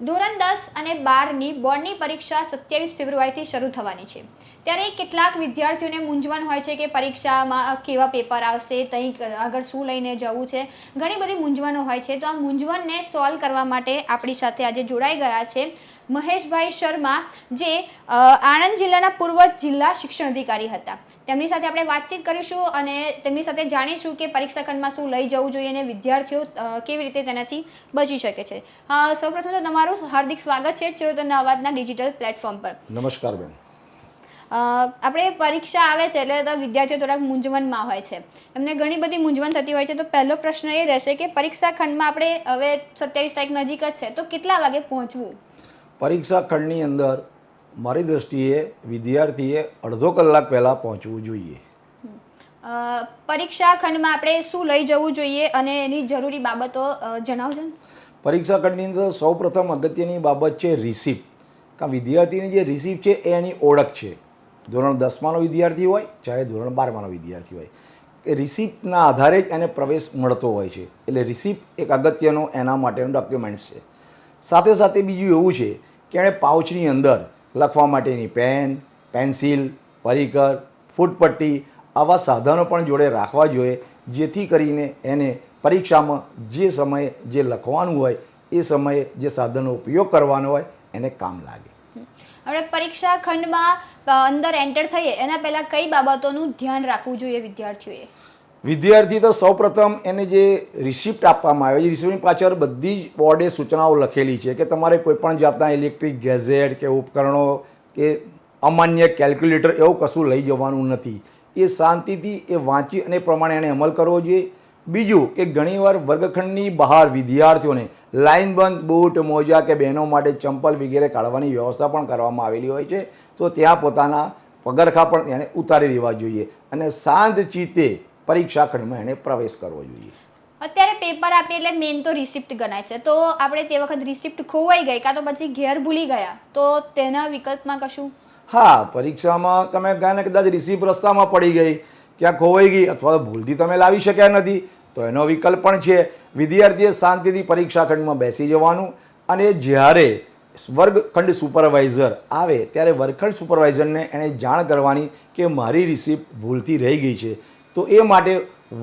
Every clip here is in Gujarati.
ધોરણ દસ અને બારની બોર્ડની પરીક્ષા સત્યાવીસ ફેબ્રુઆરીથી શરૂ થવાની છે. ત્યારે કેટલાક વિદ્યાર્થીઓને મૂંઝવણ હોય છે કે પરીક્ષામાં કેવા પેપર આવશે ત્યાં આગળ શું લઈને જવું છે, ઘણી બધી મૂંઝવણો હોય છે. તો આ મૂંઝવણને સોલ્વ કરવા માટે આપણી સાથે આજે જોડાઈ ગયા છે મહેશભાઈ શર્મા જે આણંદ જિલ્લાના પૂર્વ જિલ્લા શિક્ષણ અધિકારી હતા. તેમની સાથે આપણે વાતચીત કરીશું અને તેમની સાથે જાણીશું કે પરીક્ષા ખંડમાં શું લઈ જવું જોઈએ અને વિદ્યાર્થીઓ કેવી રીતે તેનાથી બચી શકે છે. સૌપ્રથમ તો તમારું હાર્દિક સ્વાગત છે ચિરોતરના અવાજના ડિજિટલ પ્લેટફોર્મ પર. નમસ્કાર બેન. આપણે પરીક્ષા આવે છે એટલે વિદ્યાર્થીઓ થોડાક મૂંઝવણમાં હોય છે. એમને ઘણી બધી મૂંઝવણ થતી હોય છે. તો પહેલો પ્રશ્ન એ રહેશે કે પરીક્ષા ખંડમાં આપણે હવે સત્યાવીસ તારીખ નજીક જ છે. તો કેટલા વાગે પહોંચવું? પરીક્ષા ખંડની અંદર મારી દ્રષ્ટિએ વિદ્યાર્થીએ અડધો કલાક પહેલાં પહોંચવું જોઈએ. પરીક્ષા ખંડમાં આપણે શું લઈ જવું જોઈએ અને એની જરૂરી બાબતો જણાવજો પરીક્ષા ખંડની અંદર સૌપ્રથમ અગત્યની બાબત છે રિસિપ્ટ કારણ વિદ્યાર્થીની જે રિસિપ્ટ છે એ એની ઓળખ છે. ધોરણ દસમાનો વિદ્યાર્થી હોય ચાહે ધોરણ બારમાનો વિદ્યાર્થી હોય. એ રિસિપ્ટના આધારે જ એને પ્રવેશ મળતો હોય છે. એટલે રિસિપ્ટ એક અગત્યનો એના માટેનું ડોક્યુમેન્ટ્સ છે. સાથે સાથે બીજું એવું છે કે એણે પાઉચની અંદર લખવા માટેની પેન, પેન્સિલ પરિકર ફૂટપટ્ટી આવા સાધનો પણ જોડે રાખવા જોઈએ, જેથી કરીને એને પરીક્ષામાં જે સમયે જે લખવાનું હોય, એ સમયે જે સાધનનો ઉપયોગ કરવાનો હોય, એને કામ લાગે. આપણે પરીક્ષા ખંડમાં અંદર એન્ટર થઈએ, એના પહેલાં કઈ બાબતોનું ધ્યાન રાખવું જોઈએ વિદ્યાર્થીઓએ? વિદ્યાર્થી તો સૌપ્રથમ એને જે રિસિપ્ટ આપવામાં આવે છે રિસિપ્ટની પાછળ બધી જ બોર્ડે સૂચનાઓ લખેલી છે કે તમારે કોઈપણ જાતના ઇલેક્ટ્રિક ગેઝેટ કે ઉપકરણો કે અમાન્ય કેલ્ક્યુલેટર એવું કશું લઈ જવાનું નથી. એ શાંતિથી એ વાંચી અને પ્રમાણે એને અમલ કરવો જોઈએ. બીજું કે ઘણીવાર વર્ગખંડની બહાર વિદ્યાર્થીઓને લાઇનબંધ બૂટ, મોજા કે બહેનો માટે ચંપલ વગેરે કાઢવાની વ્યવસ્થા પણ કરવામાં આવેલી હોય છે. તો ત્યાં પોતાના પગરખા પણ એને ઉતારી દેવા જોઈએ. અને શાંત ચિત્તે પરીક્ષા ખંડમાં એને પ્રવેશ કરવો જોઈએ. અત્યારે પેપર આપીએ એટલે મેઇન તો રિસિપ્ટ ગણાય છે. તો આપણે તે વખત રિસિપ્ટ ખોવાઈ ગઈ કાં તો પછી ઘેર ભૂલી ગયા. તો તેના વિકલ્પમાં કશું? હા પરીક્ષામાં તમે ગયા ને કદાચ રિસિપ્ટ રસ્તામાં પડી ગઈ ક્યાં ખોવાઈ ગઈ અથવા ભૂલથી તમે લાવી શક્યા નથી તો એનો વિકલ્પ પણ છે. વિદ્યાર્થીએ શાંતિથી પરીક્ષા ખંડમાં બેસી જવાનું અને જ્યારે વર્ગખંડ સુપરવાઇઝર આવે ત્યારે વર્ગખંડ સુપરવાઇઝરને એણે જાણ કરવાની કે મારી રિસિપ્ટ ભૂલથી રહી ગઈ છે. તો એ માટે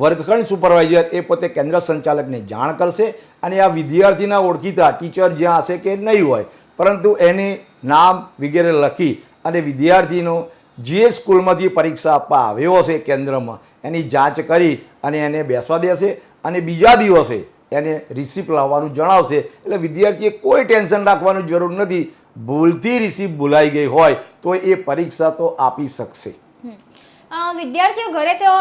વર્ગખંડ સુપરવાઇઝર એ પોતે કેન્દ્ર સંચાલકને જાણ કરશે અને આ વિદ્યાર્થીના ઓળખીતા ટીચર જ્યાં હશે કે નહીં હોય, પરંતુ એને નામ વગેરે લખી અને વિદ્યાર્થીનો જે સ્કૂલમાંથી પરીક્ષા આપવા આવ્યો હશે કેન્દ્રમાં, એની જાંચ કરી અને એને બેસવા દેશે અને બીજા દિવસે એને રિસિપ્ટ લાવવાનું જણાવશે. એટલે વિદ્યાર્થીએ કોઈ ટેન્શન રાખવાની જરૂર નથી. ભૂલથી રિસિપ્ટ ભૂલાઈ ગઈ હોય તો એ પરીક્ષા તો આપી શકશે. વિદ્યાર્થીઓ ઘરે તો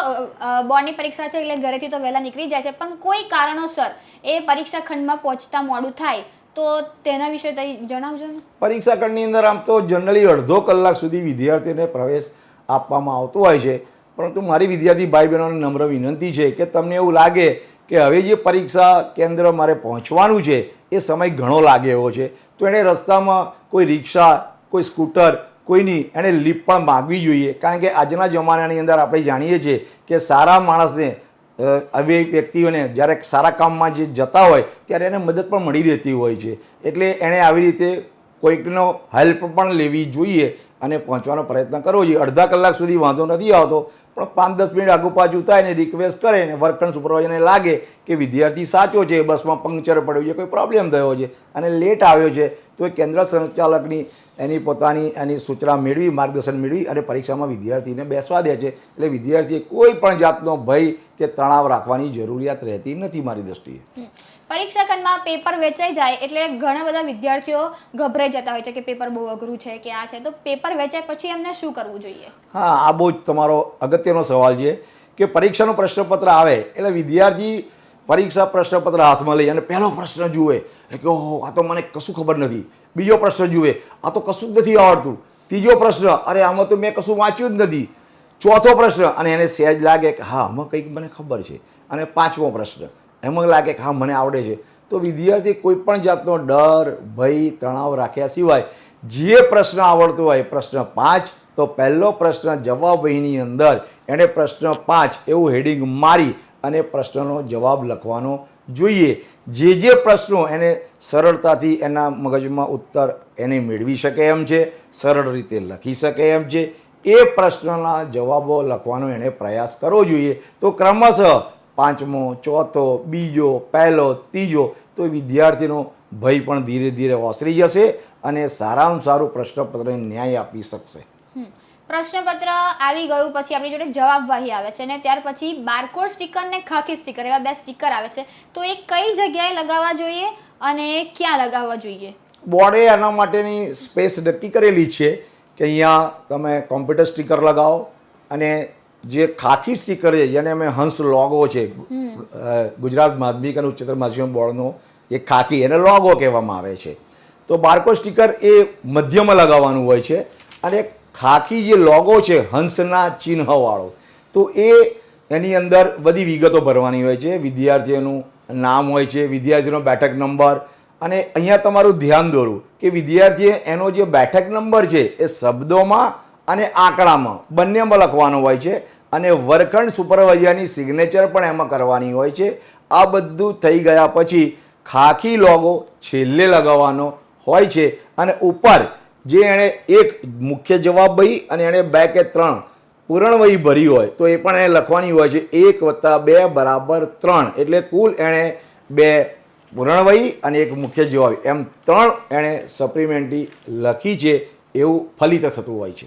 બોર્ડની પરીક્ષા છે એટલે ઘરેથી તો વહેલા નીકળી જાય છે. પણ કોઈ કારણોસર એ પરીક્ષા ખંડમાં પહોંચતા મોડું થાય, તો તેના વિશે તઈ જણાવજો ને. પરીક્ષા ખંડની અંદર આમ તો જનરલી અડધો કલાક સુધી વિદ્યાર્થીને પ્રવેશ આપવામાં આવતો હોય છે. પરંતુ મારી વિદ્યાર્થી ભાઈ બહેનોને નમ્ર વિનંતી છે કે તમને એવું લાગે કે હવે જે પરીક્ષા કેન્દ્ર મારે પહોંચવાનું છે, એ સમય ઘણો લાગે એવો છે. તો એણે રસ્તામાં કોઈ રિક્ષા, કોઈ સ્કૂટર કોઈની એણે લીપ પણ માગવી જોઈએ. કારણ કે આજના જમાનાની અંદર આપણે જાણીએ છીએ કે સારા માણસને આવી વ્યક્તિઓને જ્યારે સારા કામમાં જે જતા હોય ત્યારે એને મદદ પણ મળી રહેતી હોય છે. એટલે એણે આવી રીતે કોઈકનો હેલ્પ પણ લેવી જોઈએ. અને પહોંચવાનો પ્રયત્ન કરવો જોઈએ. અડધા કલાક સુધી વાંધો નથી આવતો, પણ પાંચ દસ મિનિટ આગુ પાછું થાય ને રિક્વેસ્ટ કરે ને વર્કન સુપરવાઇઝરને લાગે કે વિદ્યાર્થી સાચો છે, બસમાં પંક્ચર પડ્યું છે, કોઈ પ્રોબ્લેમ થયો છે અને લેટ આવ્યો છે, તો એ કેન્દ્ર સંચાલકની એની પોતાની એની સૂચના મેળવી, માર્ગદર્શન મેળવી અને પરીક્ષામાં વિદ્યાર્થીને બેસવા દે છે. એટલે વિદ્યાર્થીએ કોઈ પણ જાતનો ભય કે તણાવ રાખવાની જરૂરિયાત રહેતી નથી મારી દ્રષ્ટિએ. પરીક્ષા ખંડમાં પેપર વેચાઈ જાય એટલે ઘણા બધા વિદ્યાર્થીઓ ગભરાઈ જતા હોય છે કે પેપર બહુ અઘરું છે કે આ છે. તો પેપર વેચાય પછી એમને શું કરવું જોઈએ? હા, આ બહુ જ તમારો અગત્યનો સવાલ છે કે પરીક્ષાનું પ્રશ્નપત્ર આવે એટલે વિદ્યાર્થી પરીક્ષા પ્રશ્નપત્ર હાથમાં લઈ અને પહેલો પ્રશ્ન જુએ. કે, ઓહો, આ તો મને કશું ખબર નથી. બીજો પ્રશ્ન જુએ, આ તો કશું જ નથી આવડતું. ત્રીજો પ્રશ્ન, અરે, આમાં તો મેં કશું વાંચ્યું જ નથી. ચોથો પ્રશ્ન, અને એને સહેજ લાગે કે, હા, આમાં કંઈક મને ખબર છે. અને પાંચમો પ્રશ્ન એમાં લાગે કે હા, મને આવડે છે. તો વિદ્યાર્થી કોઈ પણ જાતનો ડર, ભય, તણાવ રાખ્યા સિવાય જે પ્રશ્ન આવડતો હોય, પ્રશ્ન પાંચ, તો પહેલો પ્રશ્ન જવાબ અંદર એણે પ્રશ્ન પાંચ એવું હેડિંગ મારી અને પ્રશ્નનો જવાબ લખવાનો જોઈએ. જે જે પ્રશ્નો એને સરળતાથી એના મગજમાં ઉત્તર એને મેળવી શકે એમ છે, સરળ રીતે લખી શકે એમ છે. એ પ્રશ્નના જવાબો લખવાનો એણે પ્રયાસ કરવો જોઈએ. તો ક્રમશઃ પાંચમો ચોથો બીજો પહેલો ત્રીજો તો વિદ્યાર્થીનો ભય પણ ધીરે ધીરે ઓસરી જશે અને સારામાં સારું પ્રશ્નપત્રને ન્યાય આપી શકશે. પ્રશ્નપત્ર આવી ગયું પછી આપણી જોડે જવાબવાહી આવે છે ને ત્યાર પછી બારકોડ સ્ટીકર ને ખાકી સ્ટીકર એવા બે સ્ટીકર આવે છે. તો એ કઈ જગ્યાએ લગાવવા જોઈએ અને ક્યાં લગાવવા જોઈએ? બોર્ડે આના માટેની સ્પેસ નક્કી કરેલી છે કે અહીંયા તમે કોમ્પ્યુટર સ્ટીકર લગાવો અને જે ખાખી સ્ટીકર છે, જેને અમે હંસ લોગો છે ગુજરાત માધ્યમિક અને ઉચ્ચતર માધ્યમિક બોર્ડનો એ ખાખી, એને લોગો કહેવામાં આવે છે. તો બારકો સ્ટીકર એ મધ્યમાં લગાવવાનું હોય છે અને ખાખી જે લોગો છે, હંસના ચિહ્નવાળો, તો એ એની અંદર બધી વિગતો ભરવાની હોય છે. વિદ્યાર્થીઓનું નામ હોય છે વિદ્યાર્થીનો બેઠક નંબર અને અહીંયા તમારું ધ્યાન દોરવું કે વિદ્યાર્થીએ એનો જે બેઠક નંબર છે, એ શબ્દોમાં અને આંકડામાં. બંનેમાં લખવાનો હોય છે અને વર્ગખંડ સુપરવાઇઝરની સિગ્નેચર પણ એમાં કરવાની હોય છે. આ બધું થઈ ગયા પછી ખાખી લોગો છેલ્લે લગાવવાનો હોય છે અને ઉપર જે એણે એક મુખ્ય જવાબ ભરી અને એણે બે કે ત્રણ પૂરણવહી ભરી હોય તો એ પણ એણે લખવાની હોય છે એક વત્તા બે બરાબર ત્રણ. એટલે કુલ એણે બે પૂરણવહી અને એક મુખ્ય જવાબ. એમ ત્રણ એણે સપ્લિમેન્ટરી લખી છે એવું ફલિત થતું હોય છે.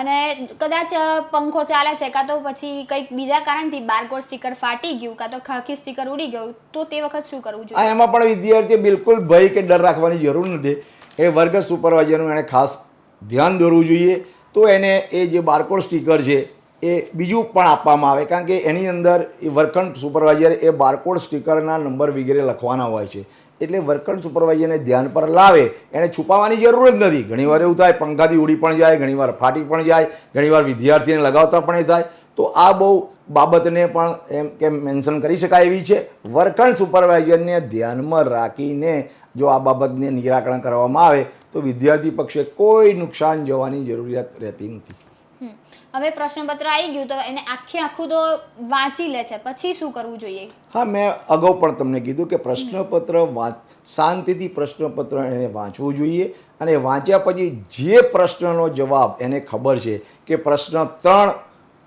અને કદાચ પંખો ચાલે છે કાં તો પછી કંઈક બીજા કારણથી બારકોડ સ્ટીકર ફાટી ગયું કાં તો ખાખી સ્ટીકર ઉડી ગયું, તો તે વખત શું કરવું જોઈએ? એમાં પણ વિદ્યાર્થીએ બિલકુલ ભય કે ડર રાખવાની જરૂર નથી. એ વર્ગ સુપરવાઇઝરનું એણે ખાસ ધ્યાન દોરવું જોઈએ. તો એને એ જે બારકોડ સ્ટીકર છે, એ બીજું પણ આપવામાં આવે. કારણ કે એની અંદર એ વર્કન સુપરવાઇઝર એ બારકોડ સ્ટીકરના નંબર વગેરે લખવાના હોય છે. એટલે વર્કર સુપરવાઇઝરને ધ્યાન પર લાવે, એને છુપાવવાની જરૂર જ નથી. ઘણીવાર એવું થાય, પંખાથી ઉડી પણ જાય, ઘણીવાર ફાટી પણ જાય, ઘણીવાર વિદ્યાર્થીને લગાવતા પણ એ થાય. તો આ બહુ બાબતને પણ એમ કે મેન્શન કરી શકાય એવી છે. વર્કણ સુપરવાઇઝરને ધ્યાનમાં રાખીને જો આ બાબતને નિરાકરણ કરવામાં આવે, તો વિદ્યાર્થી પક્ષે કોઈ નુકસાન જવાની જરૂરિયાત રહેતી નથી. હવે પ્રશ્નપત્ર આવી ગયું તો એને આખે આખું તો વાંચી લે છે. પછી શું કરવું જોઈએ? હા મેં અગાઉ પણ તમને કીધું કે પ્રશ્નપત્ર વાંચ શાંતિથી પ્રશ્નપત્ર એને વાંચવું જોઈએ અને વાંચ્યા પછી જે પ્રશ્નનો જવાબ એને ખબર છે કે પ્રશ્ન ત્રણ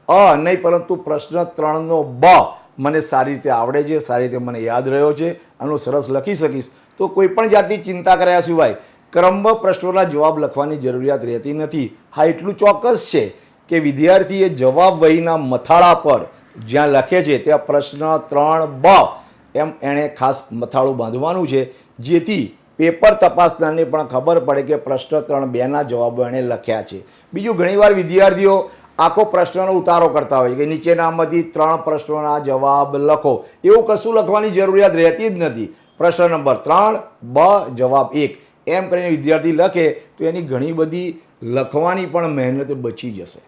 અ નહીં પરંતુ પ્રશ્ન ત્રણનો બ મને સારી રીતે આવડે છે સારી રીતે મને યાદ રહ્યો છે આનું સરસ લખી શકીશ. તો કોઈ પણ જાતની ચિંતા કર્યા સિવાય ક્રમબદ્ધ પ્રશ્નોના જવાબ લખવાની જરૂરિયાત રહેતી નથી. હા એટલું ચોક્કસ છે. કે વિદ્યાર્થીએ જવાબ વહીના મથાળા પર જ્યાં લખે છે ત્યાં પ્રશ્ન ત્રણ બ. એમ એણે ખાસ મથાળું બાંધવાનું છે. જેથી પેપર તપાસનારને પણ ખબર પડે કે પ્રશ્ન ત્રણ બેના જવાબો એણે લખ્યા છે. બીજું, ઘણીવાર વિદ્યાર્થીઓ આખો પ્રશ્નનો ઉતારો કરતા હોય કે નીચેનામાંથી ત્રણ પ્રશ્નોના જવાબ લખો. એવું કશું લખવાની જરૂરિયાત રહેતી જ નથી. પ્રશ્ન નંબર ત્રણ, બ, જવાબ એક. એમ કરીને વિદ્યાર્થી લખે તો એની ઘણી બધી લખવાની પણ મહેનત બચી જશે.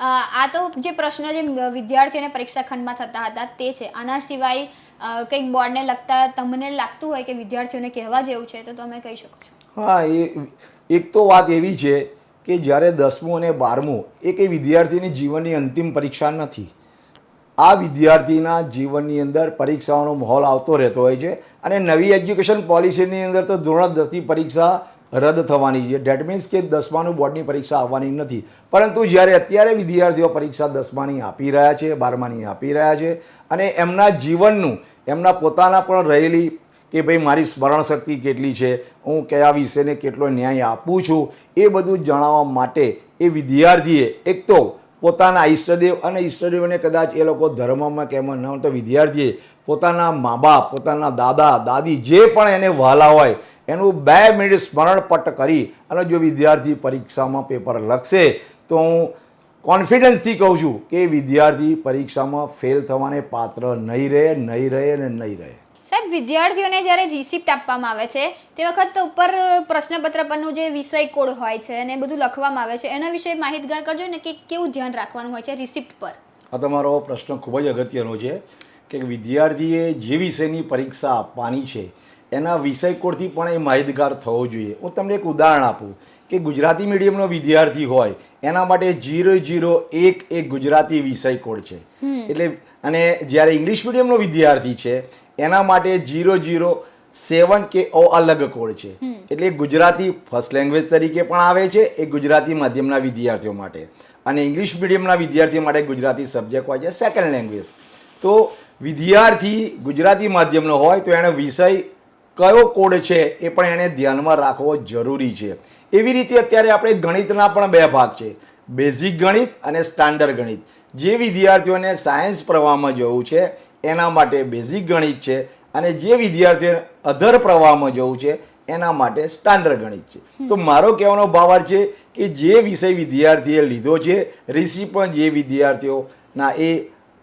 આ તો જે પ્રશ્ન જે વિદ્યાર્થીઓને પરીક્ષા ખંડમાં થતા હતા તે છે. આના સિવાય કંઈક બોર્ડને લગતા તમને લાગતું હોય કે વિદ્યાર્થીઓને કહેવા જેવું છે તો તમે કહી શકો છો. હા, એ, એક તો વાત એવી છે કે જ્યારે દસમું અને બારમું એ કંઈ વિદ્યાર્થીની જીવનની અંતિમ પરીક્ષા નથી. આ વિદ્યાર્થીના જીવનની અંદર પરીક્ષાઓનો માહોલ આવતો રહેતો હોય છે. અને નવી એજ્યુકેશન પોલિસીની અંદર તો ધોરણ દસની પરીક્ષા રદ થવાની છે. ડેટ મીન્સ કે દસમાનું બોર્ડની પરીક્ષા આવવાની નથી. પરંતુ જ્યારે અત્યારે વિદ્યાર્થીઓ પરીક્ષા દસમાની આપી રહ્યા છે, બારમાની આપી રહ્યા છે અને એમના જીવનનું, એમના પોતાના પણ રહેલી કે ભાઈ મારી સ્મરણ શક્તિ કેટલી છે, હું કયા વિષયને કેટલો ન્યાય આપું છું, એ બધું જણાવવા માટે એ વિદ્યાર્થીએ એક તો પોતાના ઈષ્ટદેવ અને ઈષ્ટદેવને કદાચ એ લોકો ધર્મમાં કે એમાં ન હોય તો વિદ્યાર્થીએ પોતાના મા બાપ, પોતાના દાદા, દાદી જે પણ એને વહાલા હોય એનું બે મિનિટ સ્મરણપટ કરી અને જો વિદ્યાર્થી પરીક્ષામાં પેપર લખશે તો હું કોન્ફિડન્સથી કહું છું કે વિદ્યાર્થી પરીક્ષામાં ફેલ થવાને પાત્ર નહીં રહે નહીં રહે અને નહીં રહે. સાહેબ વિદ્યાર્થીઓને જ્યારે રિસિપ્ટ આપવામાં આવે છે તે વખત ઉપર પ્રશ્નપત્ર પરનું જે વિષય કોડ હોય છે અને એ બધું લખવામાં આવે છે એના વિશે માહિતગાર કરજો ને કે કેવું ધ્યાન રાખવાનું હોય છે રિસિપ્ટ પર. આ તમારો પ્રશ્ન ખૂબ જ અગત્યનો છે કે વિદ્યાર્થીએ જે વિષયની પરીક્ષા આપવાની છે એના વિષય કોડથી પણ એ માહિતગાર થવો જોઈએ. હું તમને એક ઉદાહરણ આપું કે ગુજરાતી મીડિયમનો વિદ્યાર્થી હોય એના માટે જીરો જીરો એક એ ગુજરાતી વિષય કોડ છે એટલે અને જ્યારે ઇંગ્લિશ મીડિયમનો વિદ્યાર્થી છે એના માટે જીરો જીરો સેવન કે ઓ અલગ કોડ છે. એટલે ગુજરાતી ફર્સ્ટ લેંગ્વેજ તરીકે પણ આવે છે એ ગુજરાતી માધ્યમના વિદ્યાર્થીઓ માટે. અને ઇંગ્લિશ મીડિયમના વિદ્યાર્થીઓ માટે ગુજરાતી સબ્જેક્ટ હોય છે સેકન્ડ લેંગ્વેજ તો વિદ્યાર્થી ગુજરાતી માધ્યમનો હોય તો એનો વિષય કયો કોડ છે એ પણ એણે ધ્યાનમાં રાખવો જરૂરી છે. એવી રીતે અત્યારે આપણે ગણિતના પણ બે ભાગ છે. બેઝિક ગણિત અને સ્ટાન્ડર્ડ ગણિત. જે વિદ્યાર્થીઓને સાયન્સ પ્રવાહમાં જવું છે એના માટે બેઝિક ગણિત છે અને જે વિદ્યાર્થીઓને અધર પ્રવાહમાં જવું છે એના માટે સ્ટાન્ડર્ડ ગણિત છે. તો મારો કહેવાનો ભાવાર્થ છે કે જે વિષય વિદ્યાર્થીએ લીધો છે ઋષિ પણ જે વિદ્યાર્થીઓના એ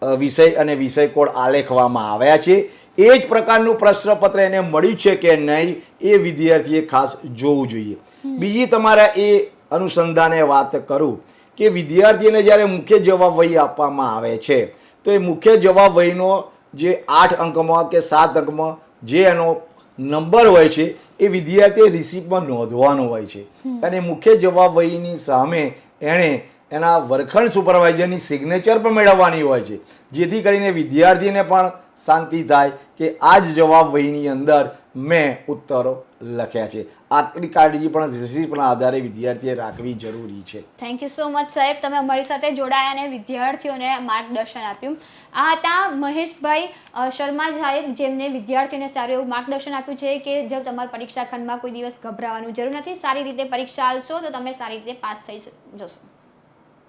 વિષય અને વિષય કોડ આલેખવામાં આવ્યા છે એ જ પ્રકારનું પ્રશ્નપત્ર એને મળ્યું છે કે નહીં એ વિદ્યાર્થીએ ખાસ જોવું જોઈએ. બીજી તમારા એ અનુસંધાને વાત કરું કે વિદ્યાર્થીને જ્યારે મુખ્ય જવાબ વહી આપવામાં આવે છે તો એ મુખ્ય જવાબ વહીનો જે આઠ અંકમાં કે સાત અંકમાં જે એનો નંબર હોય છે એ વિદ્યાર્થીએ રિસીપ્ટમાં નોંધવાનો હોય છે. અને મુખ્ય જવાબ વહીની સામે એણે એના વર્ગખંડ સુપરવાઇઝરની સિગ્નેચર પણ મેળવવાની હોય છે જેથી કરીને વિદ્યાર્થીને પણ શાંતિ થાય કે આ જ જવાબ વહીની અંદર મેં ઉત્તરો લખ્યા છે. આટલી કાળજી પણ રિસીપ્ટના આધારે વિદ્યાર્થીએ રાખવી જરૂરી છે. થેન્ક યુ સો મચ સાહેબ. તમે અમારી સાથે જોડાયા અને વિદ્યાર્થીઓને માર્ગદર્શન આપ્યું. આ હતા મહેશભાઈ શર્મા સાહેબ, જેમને વિદ્યાર્થીઓને સારું એવું માર્ગદર્શન આપ્યું છે કે જો તમારા પરીક્ષા ખંડમાં કોઈ દિવસ ગભરાવાનું જરૂર નથી, સારી રીતે પરીક્ષા આલશો તો તમે સારી રીતે પાસ થઈ જશો.